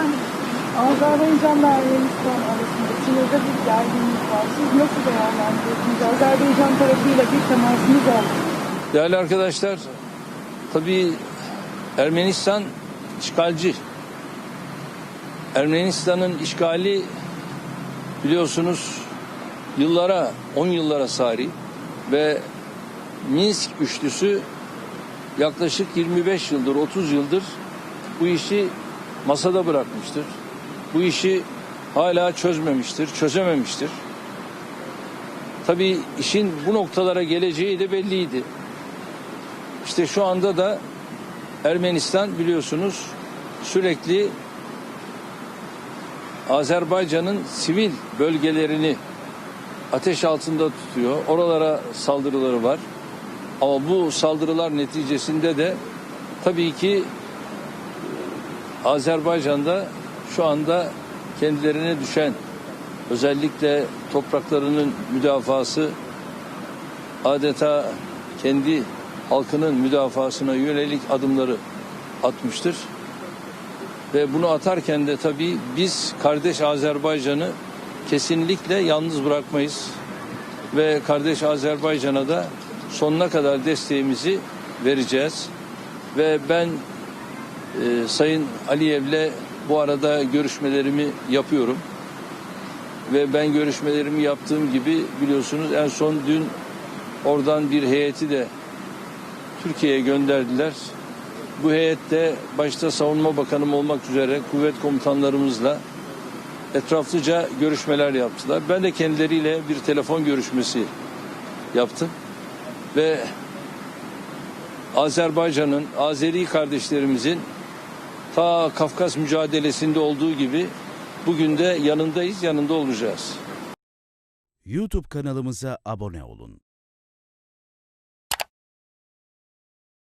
efendim. Azerbaycan'la Ermenistan arasında sınırda bir gerginlik var. Siz nasıl değerlendiriyorsunuz? Azerbaycan tarafıyla bir temasınız oldu. Değerli arkadaşlar, tabii Ermenistan işgalci. Ermenistan'ın işgali biliyorsunuz yıllara, 10 yıllara sari ve Minsk üçlüsü yaklaşık 25 yıldır, 30 yıldır bu işi masada bırakmıştır. Bu işi hala çözmemiştir, çözememiştir. Tabii işin bu noktalara geleceği de belliydi. İşte şu anda da Ermenistan biliyorsunuz sürekli Azerbaycan'ın sivil bölgelerini ateş altında tutuyor. Oralara saldırıları var. Ama bu saldırılar neticesinde de tabii ki Azerbaycan'da şu anda kendilerine düşen özellikle topraklarının müdafası adeta kendi halkının müdafasına yönelik adımları atmıştır. Ve bunu atarken de tabii biz kardeş Azerbaycan'ı kesinlikle yalnız bırakmayız. Ve kardeş Azerbaycan'a da sonuna kadar desteğimizi vereceğiz. Ve ben e, Sayın Aliyev'le bu arada görüşmelerimi yapıyorum. Ve ben görüşmelerimi yaptığım gibi biliyorsunuz en son dün oradan bir heyeti de Türkiye'ye gönderdiler. Bu heyette başta Savunma Bakanım olmak üzere kuvvet komutanlarımızla etraflıca görüşmeler yaptılar. Ben de kendileriyle bir telefon görüşmesi yaptım. Ve Azerbaycan'ın, Azeri kardeşlerimizin ta Kafkas mücadelesinde olduğu gibi bugün de yanındayız, yanında olacağız. YouTube kanalımıza abone olun.